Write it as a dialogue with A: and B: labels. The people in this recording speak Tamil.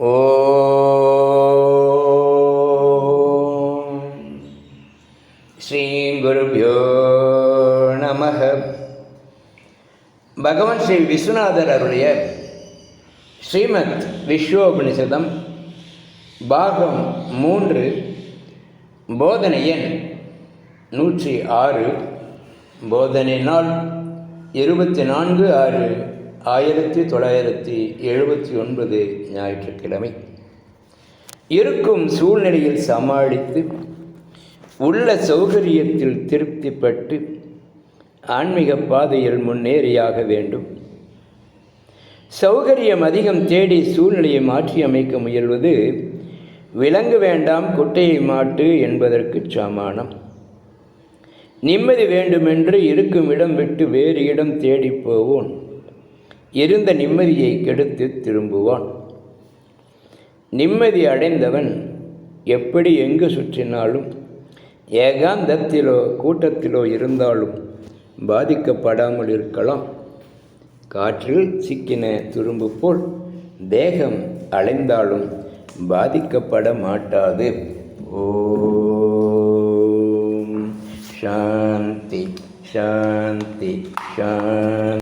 A: ஓ ஸ்ரீ குருபியோ நமக பகவான் ஸ்ரீ விஸ்வநாதர் அருடைய ஸ்ரீமத் விஸ்வோபனிஷதம் பாகம் மூன்று போதனை எண் நூற்றி ஆறு போதனை நாள் இருபத்தி நான்கு ஆறு. ஆயிரத்தி தொள்ளாயிரத்தி எழுபத்தி ஒன்பது ஞாயிற்றுக்கிழமை. இருக்கும் சூழ்நிலையில் சமாளித்து உள்ள சௌகரியத்தில் திருப்திப்பட்டு ஆன்மீக பாதையில் முன்னேறியாக வேண்டும். சௌகரியம் அதிகம் தேடி சூழ்நிலையை மாற்றி அமைக்க முயல்வது விலங்கு வேண்டாம் குட்டையை மாட்டு என்பதற்கு சமானம். நிம்மதி வேண்டுமென்று இருக்கும் இடம் விட்டு வேறு இடம் தேடிப் போவோன் இருந்த நிம்மதியை கெடுத்து திரும்புவான். நிம்மதி அடைந்தவன் எப்படி எங்கு சுற்றினாலும் ஏகாந்தத்திலோ கூட்டத்திலோ இருந்தாலும் பாதிக்கப்படாமல் இருக்கலாம். காற்றில் சிக்கின துரும்பு போல் தேகம் அலைந்தாலும் பாதிக்கப்பட மாட்டாது. ஓம். சாந்தி சாந்தி சாந்தி.